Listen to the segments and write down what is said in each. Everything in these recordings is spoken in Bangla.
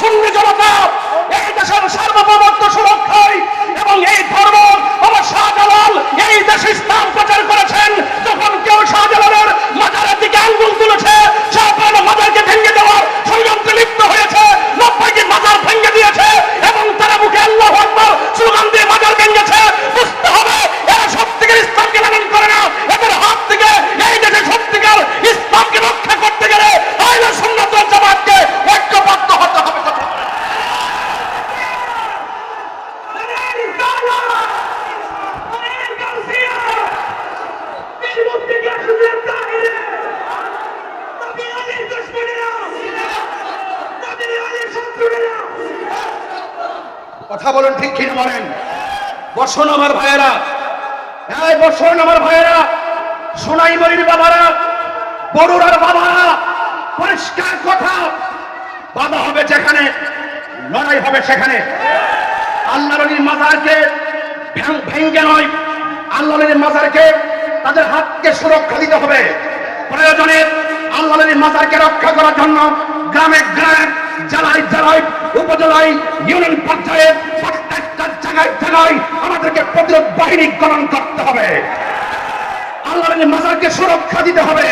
সুন্নি জনতা, এই দেশের সার্বভৌমত্ব সুরক্ষায় এবং এই ধর্ম আমার শাহজালাল, এই দেশে ইসলাম প্রচার করেছেন, যখন কেউ শাহজালালের মাজারের দিকে আঙ্গুল তুলেছে, শাহজালাল মাজারকে ভেঙে দেওয়ার ষড়যন্ত্রে লিপ্ত হয়েছে, নব্বইটি মাজার ভেঙে দিয়েছে এবং তারা মুখে আল্লাহ আকবর স্লোগান দিয়ে মাজার ভেঙেছে, বুঝতে হবে এরা সত্যিকার ইসলামকে লালন করে না এদের হাত থেকে এই দেশে সত্যিকার ইসলামকে রক্ষা করতে গেলে আইলা সুন্নাত ওয়াল জামাতকে ঐক্যবদ্ধ হতে হবে কথা বলেন। কথা বলেন ঠিক কিনা বলেন? বসুন আমার ভাইয়েরা। এই বসুন আমার ভাইয়েরা। সোনাই মরির বাবারা বড়ুরার বাবারা, পরিষ্কার কথা। বাধা হবে যেখানে, লড়াই হবে সেখানে। আল্লাহ নবীর মাজারকে ভেঙ্গে নয় আল্লাহ নবীর মাজারকে তাদের হাতকে সুরক্ষা দিতে হবে। প্রয়োজনে আল্লাহ নবীর মাজারকে রক্ষা করার জন্য গ্রামে গ্রামে জেলায় জেলায়, উপজেলায় ইউনিয়ন পর্যায়ে প্রত্যেকটা জায়গায় জায়গায় আমাদেরকে প্রতিরোধ বাহিনী গঠন করতে হবে। আল্লাহ মাজারকে সুরক্ষা দিতে হবে।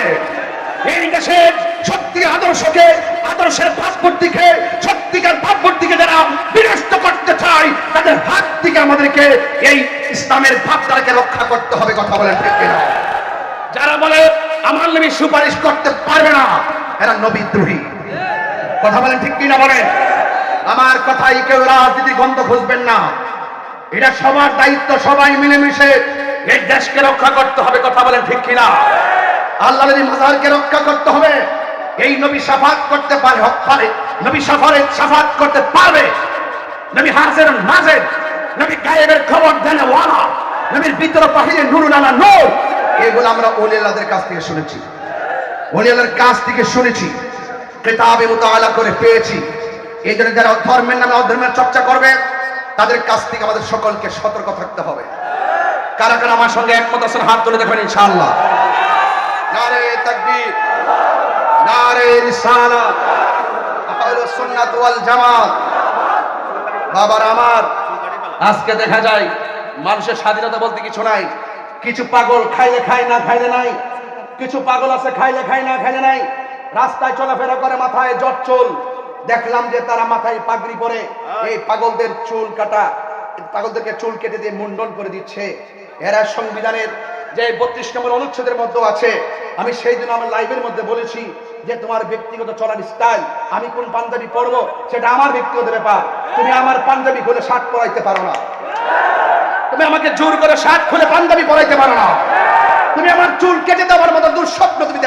এই দেশের সত্যিকার আদর্শকে, আদর্শের পাসপোর্ট দিকে সত্যিকার পাসপোর্ট দিকে যারা বিনষ্ট করতে চায়, তাদের হাত থেকে আমাদেরকে এই ইসলামের ভাবধারাকে রক্ষা করতে হবে কথা বলেন ঠিক কিনা? যারা বলে, আমার নবী সুপারিশ করতে পারবে না, এরা নবী দ্রোহী কথা বলেন ঠিক কিনা বলেন? আমার কথাই কেউ রাজনীতি গন্ধ খুঁজবেন না। এটা সবার দায়িত্ব, সবাই মিলেমিশে এই দেশকে রক্ষা করতে হবে, কথা বলেন ঠিক কিনা? আল্লাহ নবী মাজারকে রক্ষা করতে হবে। এই নবী সাফাত করতে পারে পারে। নবী সফরে সাফাত করতে পারবে। নবী হাজের নাজের নবী গায়েবের খবর দেনে ওয়ালা। নবীর ভিতর বাহিরে নুরুন আলা নূর। এগুলো আমরা ওলিয়াদের কাছ থেকে শুনেছি। ওলিয়াদের কাছ থেকে শুনেছি। কেতাবে মোতালা করে পেয়েছি। এই জন্য যারা ধর্মের নামে অধর্মের চর্চা করবে, তাদের কাছ থেকে আমাদের সকলকে সতর্ক থাকতে হবে। কারা কারা আমার সঙ্গে একমত আছেন, হাত তুলে দেখবেন ইনশাআল্লাহ। বাবার আমার। আজকে দেখা যায়, মানুষের স্বাধীনতা বলতে কিছু নাই। কিছু পাগল না খাইলে নাই। কিছু পাগল আছে, খাইলে খায়, না খাইলে নাই। রাস্তায় চলাফেরা করে মাথায় জট চুল। দেখলাম যে তারা মাথায় পাগড়ি পরে। এই পাগলদের চুল কাটা পাগলদেরকে চুল কেটে দিয়ে মুন্ডন করে দিচ্ছে। এরা সংবিধানের যে বত্রিশ নম্বর অনুচ্ছেদের মধ্যে আছে। আমি সেই জন্য আমার লাইভের মধ্যে বলেছি যে তোমার ব্যক্তিগত চলার স্টাইল আমি কোন পাঞ্জাবি পরবো সেটা আমার ব্যক্তিগত ব্যাপার। তুমি আমার পাঞ্জাবি খুলে শার্ট পরাইতে পারো না। তুমি আমাকে জোর করে শার্ট খুলে পাঞ্জাবি পরাইতে পারো না। তুমি আমার চুল কেটে দেওয়ার মতো দুঃস্বপ্ন তুমি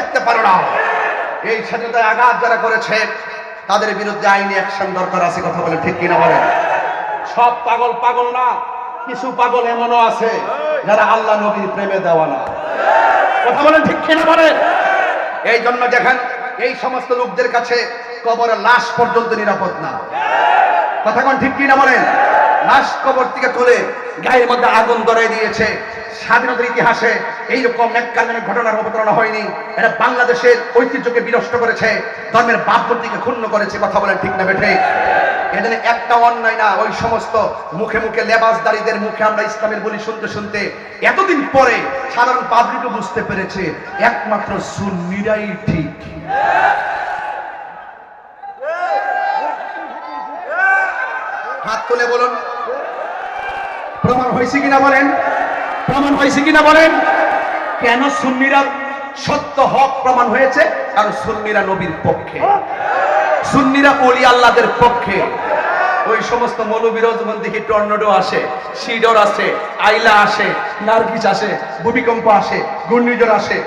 এই স্বাধীনতায় আঘাত যারা করেছে, তাদের বিরুদ্ধে আইনি অ্যাকশন দরকার আছে, কথা বলে ঠিক কিনা বলেন? সব পাগল পাগল না, কিছু পাগল এমনও আছে যারা আল্লাহ নবীর প্রেমে দেওয়া না। কথা বলেন ঠিক কিনা বলেন? এই জন্য দেখেন, এই সমস্ত লোকদের কাছে কবরের লাশ পর্যন্ত নিরাপদ না। কথা কোন ঠিক কিনা বলেন? লাশ কবর থেকে তুলে গায়ের মধ্যে আগুন ধরাই দিয়েছে। স্বাধীনতার ইতিহাসে এইরকম এককালীন ঘটনার অবতারণা হয়নি। এটা বাংলাদেশের ঐতিহ্যকে বিনষ্ট করেছে, ধর্মের বাপবর্তিকে ক্ষুণ্ণ করেছে, কথা বলেন ঠিক না বেঠে। এখানে একটা অন্যায় না, ওই সমস্ত মুখে মুখে লেবাসদারীদের মুখে আমরা ইসলামের বলি শুনতে শুনতে এতদিন পরে সাধারণ পাবলিকও বুঝতে পেরেছে, একমাত্র সুন্নিরাই ঠিক। হাত তুলে বলুন। প্রমাণ হয়েছে কিনা বলেন? প্রমাণ হয়েছে কিনা বলেন? কেন সুন্নিরা সত্য হক প্রমাণ হয়েছে? কারণ সুন্নিরা নবীর পক্ষে। সুন্নিরা অলি আল্লাদের পক্ষে। ওই সমস্ত মৌলবীরও যখন দেখি টর্নেডো আসে, সিডর আসে, আইলা আসে, নার্গিস আসে, ভূমিকম্প আসে, ঘূর্ণিঝড় আসে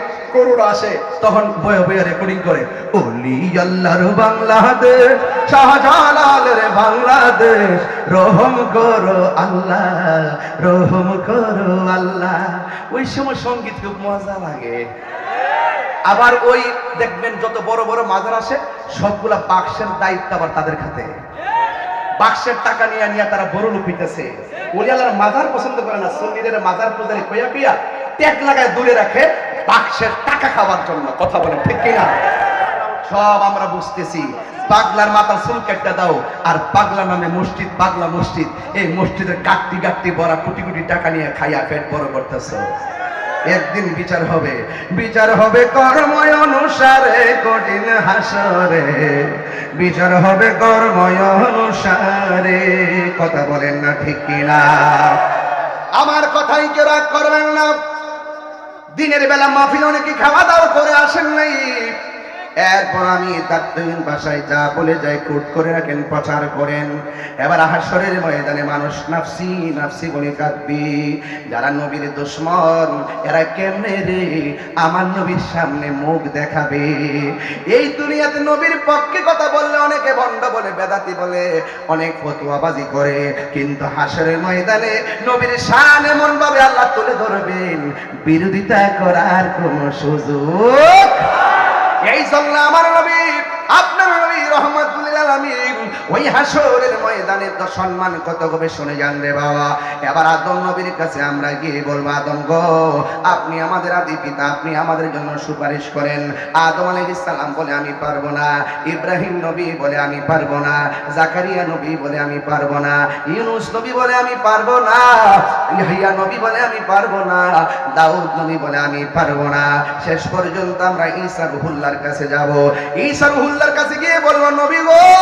আসে, তখন বয়ে বয়ে রেকর্ডিং করে, অলি আল্লাহর বাংলাদেশ বাংলাদেশ, রহম করো আল্লাহ, রহম করো আল্লাহ। ওই সময় সংগীত খুব মজা লাগে। আবার ওই দেখবেন যত বড় বড় মাজার আসে সবগুলা বাক্সের দায়িত্ব আবার তাদের খাতে। বাক্সের টাকা নিয়ে নিয়ে তারা বড় লোক হইতেছে। ওলি আল্লাহর মাজার পছন্দ করে না সন্নিদের মাজার পূজারে কইয়া কইয়া ট্যাগ লাগায় দূরে রাখে বাক্সের টাকা খাওয়ার জন্য কথা বলে ঠিক কিনা? সব আমরা বুঝতেছি। পাগলার মাথা চুল কেটে দাও, আর পাগলা নামে মসজিদ, পাগলা মসজিদ। এই মসজিদের কাটতি কাটতি বড় কোটি কোটি টাকা নিয়ে খাইয়া পেট বড় করতেছ। একদিন বিচার হবে। বিচার হবে কর্ময় অনুসারে, কঠিন হাসরে। বিচার হবে কর্ময় অনুসারে। কথা বলেন না, ঠিক কিনা? আমার কথাই কেউ রাগ করবেন না। দিনের বেলা মাহফিল অনেকে খাওয়া দাওয়া করে আসেন নাই। এরপর আমি তাত্ত্বিক ভাষায় যা বলে যাই কোট করে রাখেন, প্রচার করেন। এবার হাসরের ময়দানে মানুষ নাফসি নাফসি বলে কাঁদবি। যারা নবীর দুশ্মন, এরা কেমনে রে? আমার নবীর সামনে মুখ দেখাবে। এই দুনিয়াতে নবীর পক্ষে কথা বললে অনেকে ভণ্ড বলে, বেদাতি বলে, অনেক ফতুয়াবাজি করে। কিন্তু হাসরের ময়দানে নবীর শান এমন ভাবে আল্লাহ তুলে ধরবেন, বিরোধিতা করার কোন সুযোগ এই জন্য আমার নবী আপনার নবী রহমতুল্লাহ আপনি আমাদের আদি পিতা, আপনি আমাদের জন্য সুপারিশ করেন। আদম সালাম বলে, আমি পারব না। ইব্রাহিম নবী বলে, আমি পারব না। জাকারিয়া নবী বলে, আমি পারব না। ইউনুস নবী বলে, আমি পারব না। আমি পারব না। শেষ পর্যন্ত আমরা ঈসা কাছে যাব। ঈসা কাছে গিয়ে বলব, নবী গো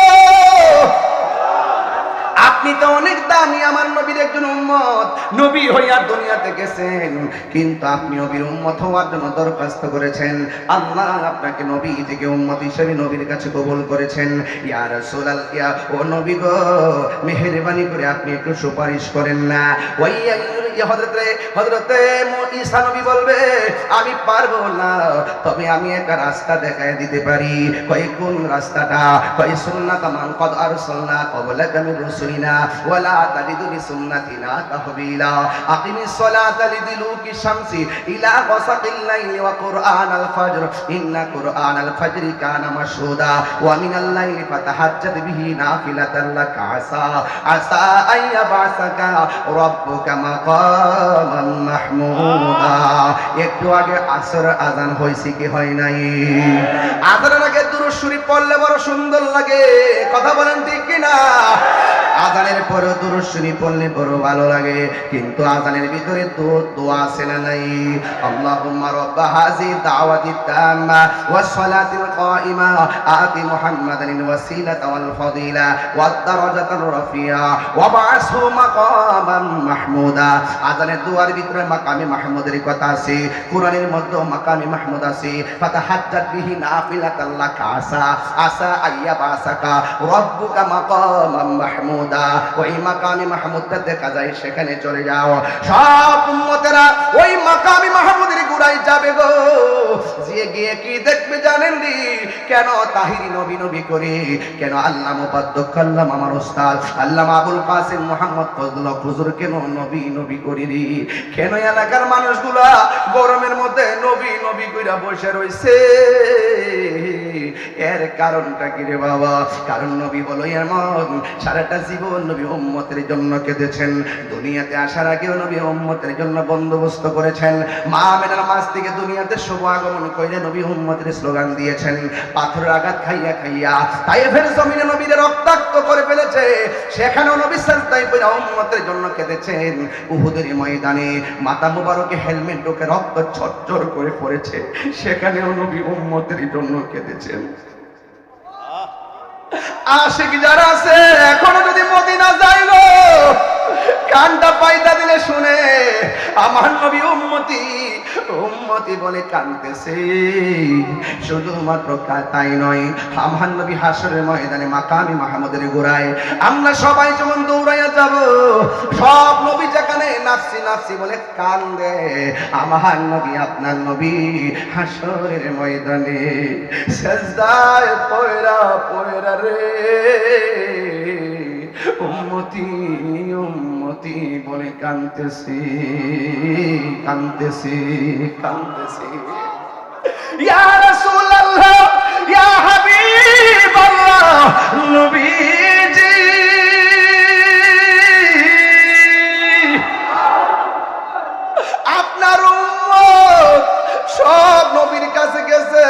আপনি তো অনেক দামি, আমার নবীর একজন উম্মত। নবী হইয়া দুনিয়াতে গেছেন কিন্তু আপনি নবীর উম্মত হওয়ার জন্য দরখাস্ত করেছেন। আল্লাহ আপনাকে নবী থেকে উম্মত হিসেবে নবীর কাছে কবুল করেছেন। ইয়া রাসূলাল ইয়া ও নবী গো, মেহেরবানি করে আপনি একটু সুপারিশ করেন না। ওই হযরতে হযরতে ঈসা নবী বলবে, আমি পারব না, তবে আমি একটা রাস্তা দেখায় দিতে পারি। কই কোন রাস্তাটা? কই সুন্নাত মান কদ আরসালনা ক্বাবলাকা মির রুসুলিনা। কানা একটু আগে আসর আজান হয়েছে কি হয় নাই? আজানের আগে দুরূদ শরীফ পড়লে বড় সুন্দর লাগে। কথা বলেন ঠিক কি না আজানের পরে দুরূদ পড়লে বড় ভালো লাগে। কিন্তু আজানের ভিতরে তো দোয়া আছে না নাই? আল্লাহুম্মা রব্ব হাযি দাওয়াতি তাম্মা ওয়াস সালাতিল কাইমা আতি মুহাম্মাদান ওয়াসিলাতা ওয়াল ফাদিলা ওয়াদ দারাজাতার রাফিয়া ওয়া বা'সহু মাকামান মাহমুদা। আজানের দুয়ার ভিতরে মাকামে মাহমুদের কথা আছে, কোরআনের মধ্যে মাকামে মাহমুদ আছে। ফাতাহাজ্জাত বিহি নাফিলাতাল লাকা আসা আসা আইয়া বাসাকা। রব্বুকা মাকামান মাহমুদা। ওই মাকামে মাহমুদ দেখা যায় সেখানে চলে যাও। সব উম্মতেরা ওই মাকামে মাহমুদের গুড়াই যাবে গো। যে গিয়ে কি দেখবে জানেন নি? কেন তাহিরি নবী নবী করে? কেন আল্লাহ মুবাদ্দক আল্লাহ আমার ওস্তাদ, আল্লাহ আবুল কাসিম মোহাম্মদ ফজল হুজুর কেন নবী নবী করিনি কেন এলাকার মানুষগুলা গরমের মধ্যে নবী নবী কইরা বসে রইছে? এর কারণটা কি রে বাবা? কারণ নবী হলো এমন, সারাটা জীবন নবী উম্মতের জন্য কেঁদেছেন। দুনিয়াতে আসার আগেও নবী উম্মতের জন্য বন্দোবস্ত করেছেন। মা মেনার মাস থেকে দুনিয়াতে শুভ আগমন করে নবী উম্মতের স্লোগান দিয়েছেন, পাথরের আঘাত খাইয়া খাইয়া তাই ফের জমিনে নবীদের রক্তাক্ত করে ফেলেছে। সেখানেও নবী সাজদাই পড়া উম্মতের জন্য কেঁদেছেন। উহুদের ময়দানে মাথা মুবারকে হেলমেট ঢোকে রক্ত ঝরঝর করে পড়েছে। সেখানেও নবী উম্মতের জন্য কেঁদেছেন। আশিক যারা আছে, এখনও যদি মদিনা যাইল কানটা পাইতা দিলে শুনে আমার নবী উম্মতি উম্মতি বলে কানতেছে। শুধুমাত্র তাই নয়, আমার নবী হাসরের ময়দানে মাকামি মাহমুদের গোড়ায় আমরা সবাই যখন দৌড়াইয়া যাব, সব নবী যেখানে নাফসি নাফসি বলে কান্দে। আমার নবী, আপনার নবী হাসরের ময়দানে সেজদায় পয়রা পয়রা রে। উম্মতি বলে ইয়া রাসূলুল্লাহ ইয়া হাবিবাল্লাহ নবীজি। আপনার উম্মত সব নবীর কাছে গেছে।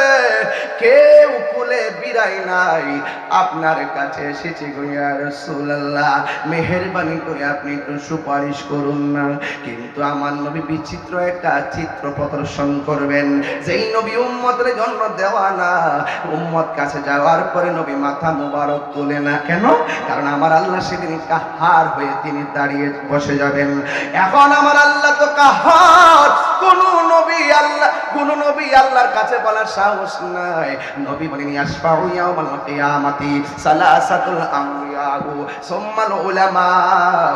কেউ নাই। আপনার কাছে এসেছি গইয়া রসুল্লাহ মেহরবানি করে আপনি একটু সুপারিশ করুন না। কিন্তু আমার নবী বিচিত্র একটা চিত্র প্রদর্শন করবেন। যেই নবী উম্মতের জন্য দেওয়া না, উম্মত কাছে যাওয়ার পরে নবী মাথা মুবারক তোলে না কেন? কারণ আমার আল্লাহ সেদিন কাহার হয়ে তিনি দাঁড়িয়ে বসে যাবেন। এখন আমার আল্লাহ তো কাহার, কোন আল্লাহর কাছে বলার সাহস নাই। নবী বলেন ইয়াসফাউ ইয়াউমাল কিয়ামাতি সালাসাতুল আমবিয়াউ, সুম্মাল উলামা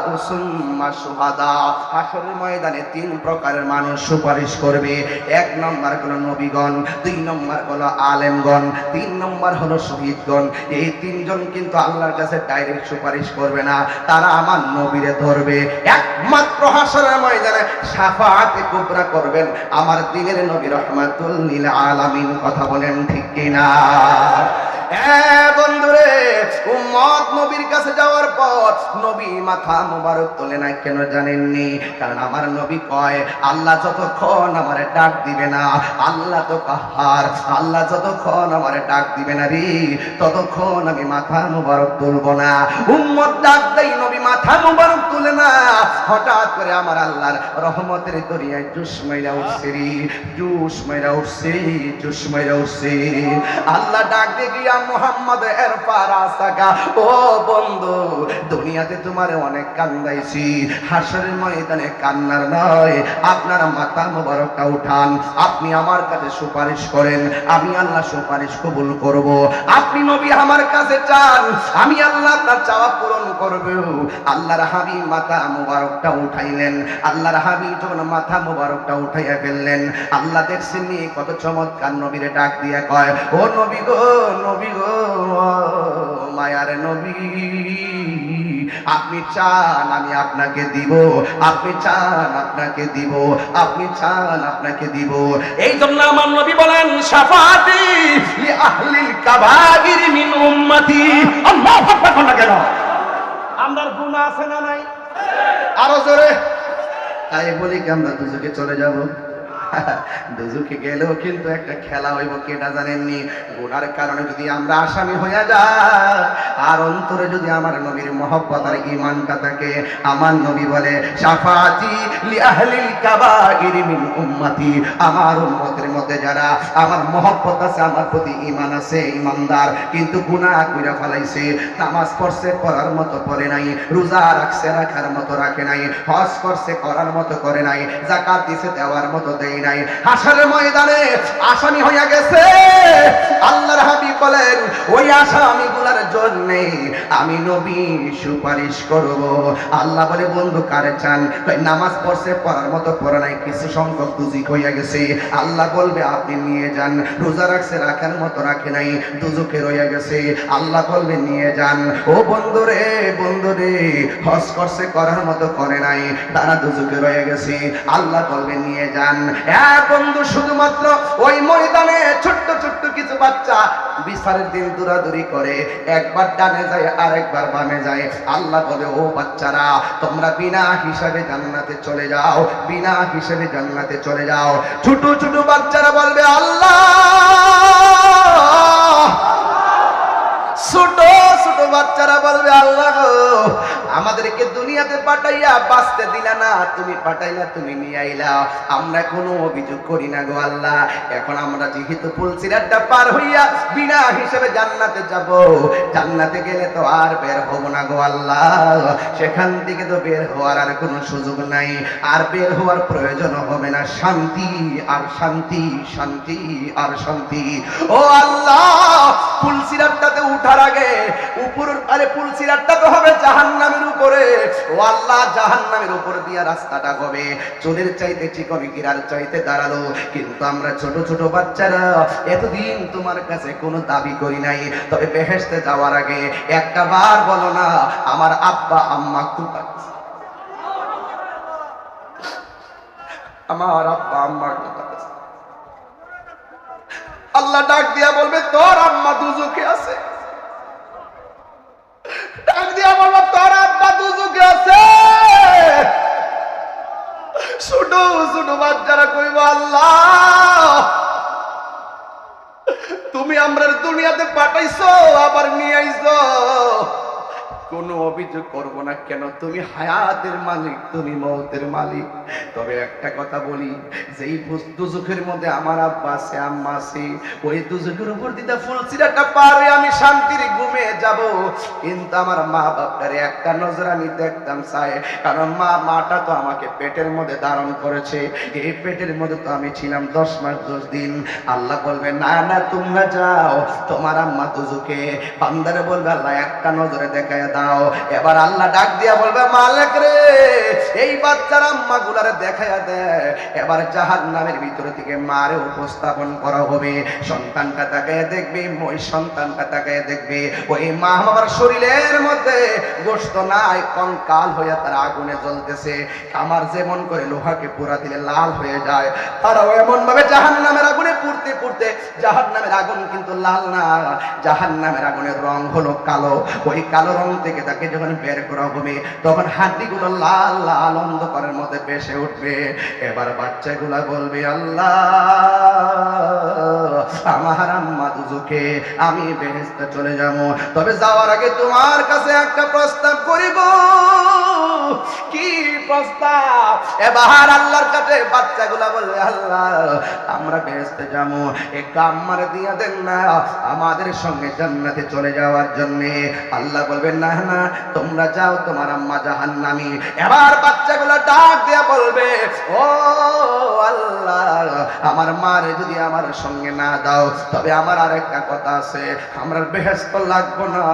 ও সুম্মা শুহাদা। হাসরের ময়দানে তিন প্রকারের মানুষ সুপারিশ করবে। এক নম্বর হলো নবীগণ, দুই নম্বর হলো আলেমগণ, তিন নম্বর হলো শহীদগণ। এই তিনজন কিন্তু আল্লাহর কাছে ডাইরেক্ট সুপারিশ করবে না, তারা আমার নবীরে ধরবে। একমাত্র হাসরের ময়দানে সাফাতে কুবরা করবেন। আমার দিনের নবী রহমাতুল নীল আলামিন কথা বলেন ঠিক কিনা? হ্যাঁ বন্ধুরে, উম্মত নবী মাথা মোবারক তোলে না আল্লাহ যতক্ষণ আমারে ডাক দিবে না, আল্লাহ তো কাহার, আল্লাহ যতক্ষণ আমারে ডাক দিবে না রে, ততক্ষণ আমি মাথা মোবারক তুলবো না। উম্মত ডাক দেই, নবী মাথা মোবারক তুলে না। হঠাৎ করে আমার আল্লাহর রহমতের দরিয়ায় জুস মাইরা উঠছে রে, জুস মাইরা উঠছে, জুস মাইরা উঠছে। আল্লাহ ডাক দিয়ে মোহাম্মদ এরফা রাস্তাকা ও বন্ধু, দুনিয়াতে তোমার অনেক কান্দাইছি। হাসরের ময়দানে কান্নার নয়। আপনার মাথা মোবারকটা উঠান। আপনি আমার কাছে সুপারিশ করেন। আমি আল্লাহ সুপারিশ কবুল করব। আপনি নবী আমার কাছে চান। আমি আল্লাহ আপনার চাওয়া পূরণ করব। আল্লাহর হাবিব মাথা মোবারকটা উঠাইলেন। আল্লাহর হাবিব যখন মাথা মোবারকটা উঠাইয়া ফেললেন, আল্লাহ দেখছেন কত চমৎকার নবীরে ডাক দিয়ে কয়, ও নবী গো, নবী গো, মায়ার নবী। আপনি চান আমি আপনাকে দিব, আপনি চান আপনাকে দিব, আপনি চান আপনাকে দিব। এই জন্য আমার নবী বলেন সাফাতি লি আহলিল কাবাগির মিন উম্মতি। আল্লাহু আকবার কোন কেন? আমার গুণা আছে না নাই? আরও জোরে। তাই বলি কি আমরা দুজকে চলে যাব? দুজকে গেলেও কিন্তু একটা খেলা হইব কেটা জানেননি? গুনার কারণে যদি আমরা আসামি হইয়া যাই, আর অন্তরে যদি আমার নবীর মহব্বত আর ইমানটা থাকে, আমার নবী বলে সাফাতি লি আহলিল কাবাইর মিন উম্মতি। আমার উম্মতের মধ্যে যারা আমার মহব্বত আছে, আমার প্রতি ইমান আছে ইমানদার কিন্তু গুনাহ কইরা ফেলাইছে, নামাজ পড়ছে, পড়ার মতো পড়ে নাই, রোজা রাখছে, রাখার মতো রাখে নাই, হজ করছে, করার মতো করে নাই জাকাত দিছে, দেওয়ার মতো দেয় নাই। হাসরের ময়দানে আসামি হইয়া গেছে। আল্লাহর হাবিব বলেন, ওই আসামি গুলার জন্য আমি নবী সুপারিশ করব। আল্লাহ বলে, বন্ধু, কারে চান? নামাজ পড়ছে, পড়ার মতো পড়ে নাই, কিছু সংখ্যক দুজি হইয়া গেছে। আল্লাহ বলবে, আপনি নিয়ে যান, রোজা রাখছে, রাখার মতো রাখে নাই দুজুকে রইয়া গেছে। আল্লাহ বলবে, নিয়ে যান। ও বন্ধু রে বন্ধু রে, হজ করছে, করার মতো করে নাই, তারা দুজুকে রয়ে গেছে। আল্লাহ বলবে, নিয়ে যান। এক বন্ধু, শুধুমাত্র ওই ময়দানে ছোট্ট ছোট্ট কিছু বাচ্চা বিচারের দিন দৌড়াদৌড়ি করে। একবার ডানে যায় আর বামে যায়। আল্লাহ বলে, ও বাচ্চারা, তোমরা বিনা হিসাবে জান্নাতে চলে যাও, বিনা হিসাবে জান্নাতে চলে যাও। ছোট ছোট বাচ্চারা বলবে, আল্লাহ! ছোট ছোট বাচ্চারা বলবে, আল্লাহ আমাদেরকে দুনিয়াতে পাঠাইয়া বাঁচতে দিলা না, তুমি পাঠাইলা, তুমি নিয়ে আইলা। আমরা কোনো অভিযোগ করি না গো আল্লাহ। এখন আমরা যেহেতু ফুলসিরাতটা পার হইয়া বিনা হিসেবে জান্নাতে যাব, জান্নাতে গেলে তো আর বের হব না গো আল্লাহ। সেখান থেকে তো বের হওয়ার আর কোনো সুযোগ নাই। আর বের হওয়ার প্রয়োজন হবে না। শান্তি আর শান্তি শান্তি আর শান্তি। ও আল্লাহ ফুলসিরাতটাতে উঠার আগে উপর আরে ফুলসিরাতটা তো হবে জাহান্নামের উপরে, ও আল্লাহ জাহান্নামের উপর দিয়া রাস্তাটা হবে। চুলের চাইতে চিকন গিরার চাইতে দাঁড়াল। কিন্তু আমরা ছোট ছোট বাচ্চারা এতদিন তোমার কাছে কোনো দাবি করি নাই। তবে বেহেশতে যাওয়ার আগে একটা বার বলো না, আমার আব্বা, আম্মা কোথায়? আমার আব্বা, আম্মা কোথায়? আল্লাহ ডাক দিয়া বলবে, তোর আম্মা দুজকে আছে। ডাক দিয়া বলবে তোর আব্বা দুজকে আছে। ছোট বাচ্চারা কইব, আল্লাহ, তুমি আমরা দুনিয়াতে পাঠাইছো, আবার নিয়ে আইছো। কোনো অভিযোগ করব না কেন? তুমি হায়াতের মালিক, তুমি মৌতের মালিক। তবে একটা কথা বলি, যেই দুজখের মধ্যে আমার আব্বা আছে, আম্মা আছে, ওই দুজখের উপর দিদা ফুলসিরাটা পারে আমি শান্তির ঘুমে যাব। কিন্তু আমার মা বাপটার একটা নজর আমি দেখতাম, চাই। কারণ মা মাটা তো আমাকে পেটের মধ্যে ধারণ করেছে। এই পেটের মধ্যে তো আমি ছিলাম দশ মাস, দশ দিন। আল্লাহ বলবে, না না, তোমরা যাও। তোমার আম্মা দুজুকে। বান্দারে বলবে, আল্লাহ, একটা নজরে দেখায় দাও। এবার আল্লাহ ডাক দিয়া বলবে, মালিক রে, এই বাচ্চার আম্মা গুলারে দেখায় দে। এবার জাহান নামের ভিতরে থেকে মারে উপস্থাপন করা হবে। সন্তানটা তাকায় দেখবে, ওই সন্তানটা তাকায় দেখবে। ওই মা বাবার শরীরের মধ্যে গোস্ত নাই, কঙ্কাল হয়ে তার আগুনে জ্বলতেছে। আমার যেমন করে লোহাকে পোড়া দিলে লাল হয়ে যায়। তারাও এমন ভাবে জাহান নামের আগুনে পুড়তে পুড়তে জাহান নামের আগুন কিন্তু লাল না জাহান নামের আগুনের রং হলো কালো। ওই কালো রং থেকে তাকে যখন বের করা হবে, তখন হাড্ডিগুলো লাল লাল অন্ধকারের মধ্যে ভেসে উঠবে। এবার বাচ্চাগুলা বলবে, আল্লাহ, আমার আম্মা দুজুকে, আমি বেহেস্তে চলে যাব। তবে যাওয়ার আগে তোমার কাছে একটা প্রস্তাব করিব। কি প্রস্তাব? এবার আল্লাহর কাছে বাচ্চাগুলা বলবে, আল্লাহ, আমরা বেহেস্তে যাব। একটু আম্মার দিয়া দেন না, আমাদের সঙ্গে জান্নাতে চলে যাওয়ার জন্য। আল্লাহ বলবেন, না না তোমরা যাও তোমার আম্মা জাহান্নামী। এবার বাচ্চাগুলা ডাক দিয়া বলবে, ও আল্লাহ, আমার মারে যদি আমার সঙ্গে না দাও, তবে আমার আর একটা কথা আছে, আমরা বেহেস্ত লাগবো না।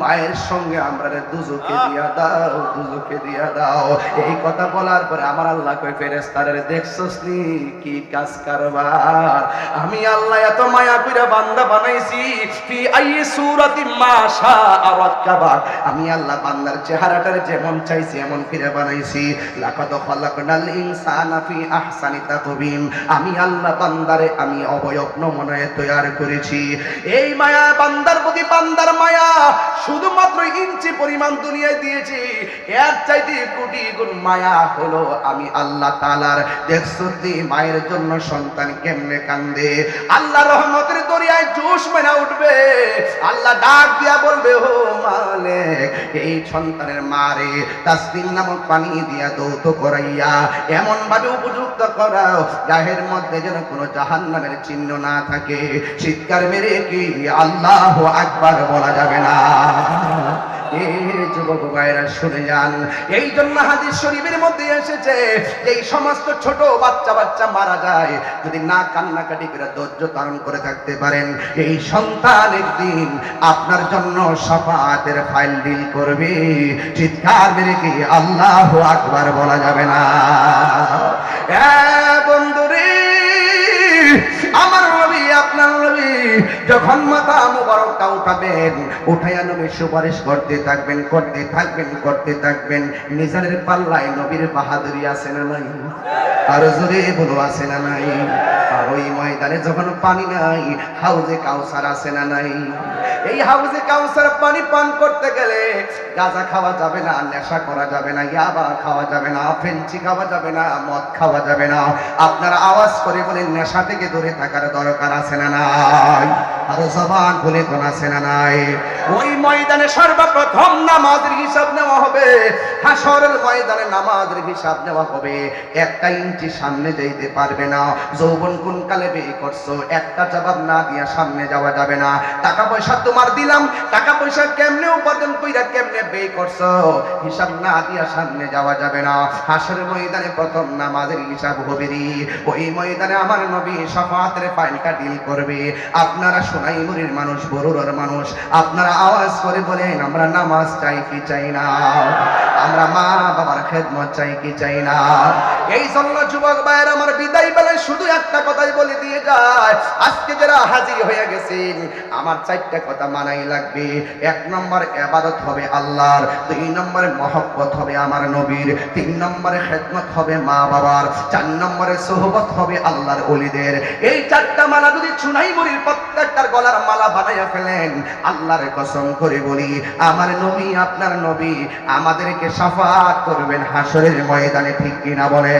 মায়ের সঙ্গে আমরা দুজুকে দিয়া দাও, দুজুকে দিয়া দাও। এই কথা বলার পরে আমার আল্লাহ কই ফেরেস্তারে দেখছস নি কি কাজ কারবার? আমি আল্লাহ এত মায়া কইরা বান্দা বানাইছি, ফি আই সূরাতি মা শা আরাকাবা আমি আল্লাহ বান্দার চেহারাটার যেমন চাইছি, এমন করে বানাইছি। লাকাদ খালাকনাল ইনসানা ফি আহসানি তাকবীম আমি আল্লাহ বান্দারে আমি অবয়ব নমুনায় তৈরি করেছি। এই মায়া বান্দার প্রতি বান্দার মায়া শুধুমাত্র ইঞ্চি পরিমাণ দুনিয়ায় দিয়েছি। এর চাইতে কোটি গুণ মায়া হলো আমি আল্লাহ তাআলার। দেখছ তুই মায়ের জন্য সন্তান কেমনে কান্দে? আল্লাহ রহমতের দরিয়ায় জোশ মেনা উঠবে। আল্লাহ ডাক দিয়া বলবে, ও মালিক এই সন্তানের মারে তাসলিম নামক পানি দিয়া দৌত করাইয়া এমন ভাবে উপযুক্ত করাও, গাহের মধ্যে যেন কোনো জাহান্নামের চিহ্ন না থাকে। চিৎকার মেরে কি আল্লাহ আকবার বলা যাবে না। এ যুবক ভাইরা শুনে যান। এই জন্য হাদিস শরীফের মধ্যে এসেছে এই সমস্ত ছোট বাচ্চা বাচ্চা মারা যায়, যদি না কান্নাকাটি করে ধৈর্য ধারণ করে থাকতে পারেন, এই সন্তান একদিন আপনার জন্য সফাতের ফাইল ডিল করবে। চিৎকার মেরে কি আল্লাহ আকবার বলা যাবে না? বন্ধুরে যখন মাথা মুবারকটা উঠাবেন, উঠাইয়া নবী সুপারিশ করতে থাকবেন করতে থাকবেন করতে থাকবেন। নিজের পাল্লায় নবীর বাহাদুরি আছে না নাই? আর জোরে বলো, আছে না নাই? ওই ময়দানে যখন পানি নাই, হাউজে কাউসার আছে না নাই? এই হাউজে কাউসার পানি পান করতে গেলে গাঁজা খাওয়া যাবে না, নেশা করা যাবে না, ইয়াবা খাওয়া যাবে না, ফেঞ্চি খাওয়া যাবে না, মদ খাওয়া যাবে না। আপনারা আওয়াজ করে বলেন, নেশা থেকে দূরে থাকার দরকার আছে না নাই? আরও জবান বলে কোন আছে না নাই? ওই ময়দানে সর্বপ্রথম নামাজের হিসাব নেওয়া হবে। হাসরের ময়দানে নামাজের হিসাব নেওয়া হবে। একটা ইঞ্চি সামনে যাইতে পারবে না। যৌবন কোন কালে বিয়ে করছ? একটা জবাব না দিয়া সামনে যাওয়া যাবে না। টাকা পয়সা তোমার দিলাম। টাকা পয়সা কেমনে উপার্জন কইরা কেমনে ব্যয় করছ? হিসাব না দিয়া সামনে যাওয়া যাবে না। হাসরের ময়দানে প্রথম নামাজের হিসাব হবে রে। ওই ময়দানে আমার নবী সফাতের ফাইলটা ডিল করবে। আপনারা সোনাই মুড়ির মানুষ বড়ুর মানুষ, আপনারা আওয়াজ করে বলেন, আমরা নামাজ চাই কি চাই না? আমরা মা বাবার খেদমত চাই কি চাই না? এই জন্য যুবক ভাইয়ের আমার বিদায় বেলে শুধু একটা কথাই বলে দিয়ে যায়। আজকে যারা হাজির হয়ে গেছেন, আমার চারটা কথা মানাই লাগবে। এক নম্বর, এবাদত হবে আল্লাহর। দুই নম্বরে, মহব্বত হবে আমার নবীর। তিন নম্বরে, খেদমত হবে মা বাবার। চার নম্বরে, সোহবত হবে আল্লাহর অলিদের। এই চারটা মালা যদি চুনাই মরির প্রত্যেকটার গলার মালা বানাইয়া ফেলেন, আল্লাহর কসম করে বলি, আমার নবী, আপনার নবী আমাদেরকে সাফাত করবেন হাসরের ময়দানে, ঠিক কিনা বলে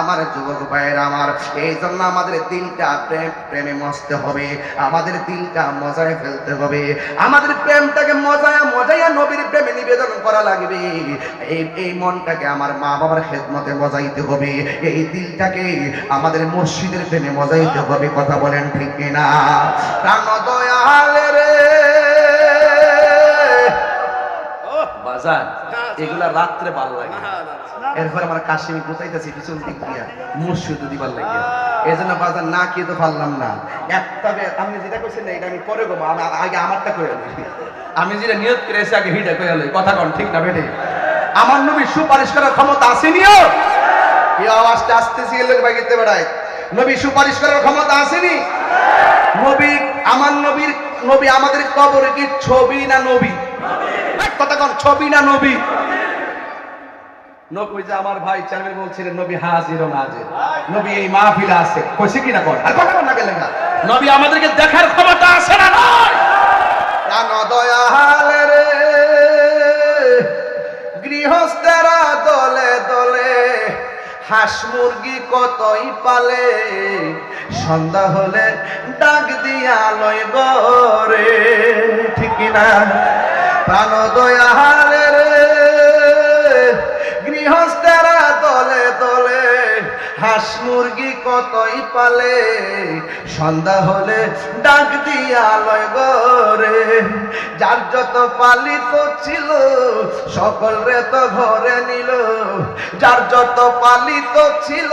আমার যুবক ভাইয়েরা, আমার এই জন্য আমাদের দিলটা প্রেম, প্রেমে মস্তে হবে। আমাদের দিলটা মজায় ফেলতে হবে। আমাদের প্রেমটাকে মজায়, মজায়া নবীর প্রেমে নিবেদন করা লাগবে। এই এই মনটাকে আমার মা বাবার খেদমতে মজাইতে হবে। এই দিলটাকে আমাদের মসজিদের প্রেমে মজাইতে হবে, কথা বলেন ঠিক কিনা? প্রাণ দয়াল রে বাজার এগুলা রাত্রে ভালো লাগে। এরপর আমার কাশ্মীর কোথাইতেছি পিছন দিক দিয়া মসজিদ দিবার লাগে এই জন্য বাজার না খেয়ে তো পারলাম না। একটা বে- আপনি যেটা কইছেন না এটা আমি পরে গো আগে আমারটা কয়ে আমি যেটা নিয়ত করে এসে আগে হিটা কয়ে লই। কথা কন ঠিক না বেটে আমার নবী সুপারিশ করার ক্ষমতা আসেনিও এই আওয়াজটা আসতেছি লোক বাগিতে বেড়ায়। নবী সুপারিশ করার ক্ষমতা আসেনি নবী আমার নবীর নবী আমাদের কবরে কি ছবি না নবী? এক কথা কন ছবি না নবী? নবী যে আমার ভাই চেয়ারম্যান বলছিলেন, নবী হাজির ও নাজির। নবী এই মাহফিলে আছে। কইছে কি না কর আর কথা না গেলে না নবী আমাদেরকে দেখার ক্ষমতা আছে না নয় প্রাণ দয়াল রে, গৃহস্থেরা দলে দলে হাঁস মুরগি কতই পালে? সন্ধ্যা হলে ডাক দিয়া লয় গরে ঠিক না প্রাণ দয়াল রে। গৃহস্থেরা দলে দলে হাঁস মুরগি কতই পালে? সন্ধ্যা হলে ডাক দিয়া লয় গরে যার যত পালিত ছিল, সকল রে তো ঘরে নিল। যার যত পালিত ছিল,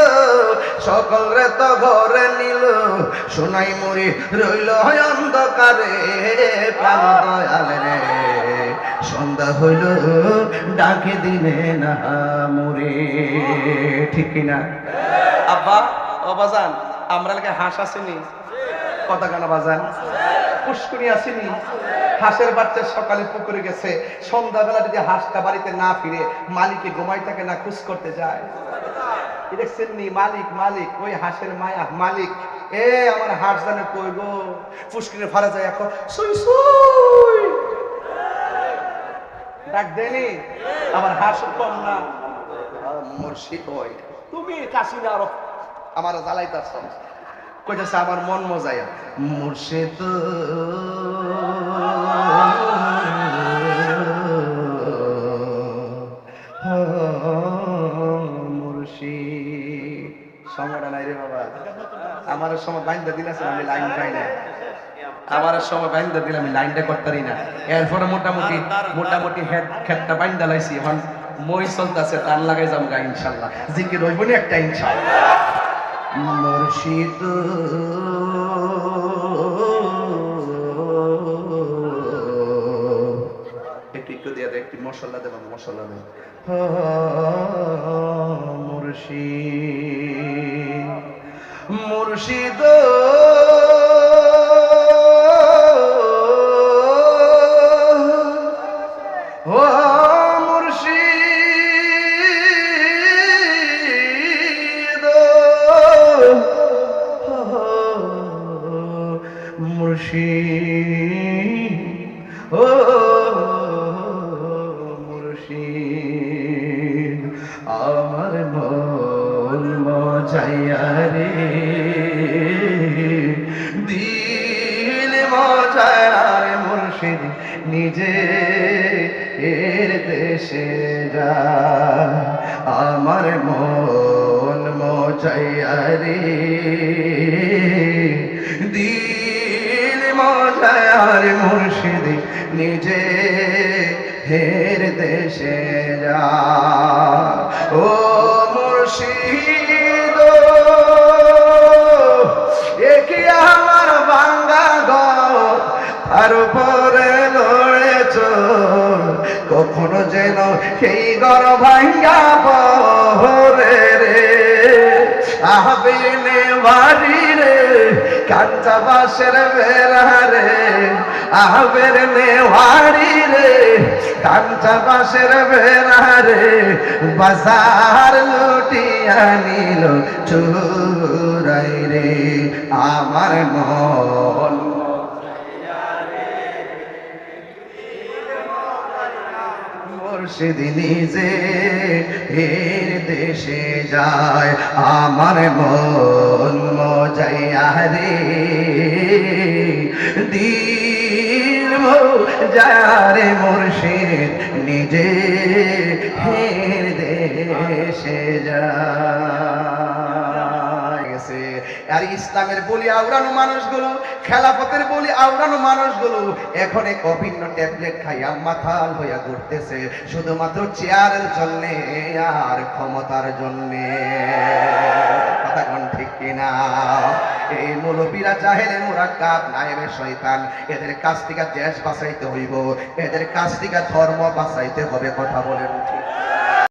সকল রে তো ঘরে নিল। সোনাই মুড়ি রইল অন্ধকারে, প্রাণ দয়াল রে। সন্ধ্যা হইল, ডাকে দিলে না মোরে। ঠিক না আব্বা, ও বাজান, আমরা লাগে হাঁস আসেনি। কথা গানা বাজান? পুষ্করি আসেনি। হাঁসের বাচ্চা সকালে পুকুরে গেছে। সন্ধ্যাবেলা যদি হাঁসটা বাড়িতে না ফিরে, মালিকে ঘুমাই থাকে না খুশ করতে যায়। দেখছেন মালিক মালিক, ওই হাঁসের মায়া, মালিক। এ, আমার হাঁস জানে কই গো? পুষ্করিনে ফারা যায় এখন, সুই সুই। ডাক দেনি আমার হাঁস কম না। মুর্শিদ ওই তুমি কাশি না আরও। আমার জ্বালাইতাছ। কইতাছে আমার মন মজায়া মুর্শিদ। মুর্শিদ। সময়টা নাই রে বাবা। আমার সময় বাইন্দা দিলাছে আমি লাইন পাই না আমার সময় বাইন্দা দিলাম, আমি লাইনটা করতারি না। এরপরে মোটামুটি মোটামুটি খেটটা বাইন্দা লাইছি, এখন মই চলতেছে, তার লাগাই যাম গা, ইনশাল্লাহ। জিকির রইব নি একটা, ইনশাল্লাহ। মুর্শিদ। একটু একটু দিয়ে একটু মশলা দেব মশলা দেব মুর্শিদ। মুর্শিদ। মজাইয়া রে দিল মজায়ার মুর্শিদ নিজে হের দেশে যা। ও মুর্শিদ একে আমার বাঙ্গা ঘর আর পরে লড়েছ, কখনো যেন সেই ঘর ভাঙ্গা পরে রে। আহবিনে বাড়ি রে কাঁচা বাসের বেড়া বাজার লুটিয়া চুরাই রে আমার মন নিজে এর দেশে যায়। আমার মন মজাইয়া রে, দিল যারে মুর্শিদ নিজে হের দেশে যায়। আর ইসলামের বলি আওড়ানো মানুষগুলো, খেলাফতের বলি আওড়ানো মানুষগুলো, এখন এক অভিন্ন ট্যাবলেট খাইয়া মাথাল হইয়া ঘুরতেছে, শুধুমাত্র চেয়ারের জন্য আর ক্ষমতার জন্য। এদের কাছ থেকে দেশ বাঁচাইতে হইব, এদের কাছ থেকে ধর্ম বাঁচাইতে হবে, কথা বলেন ঠিক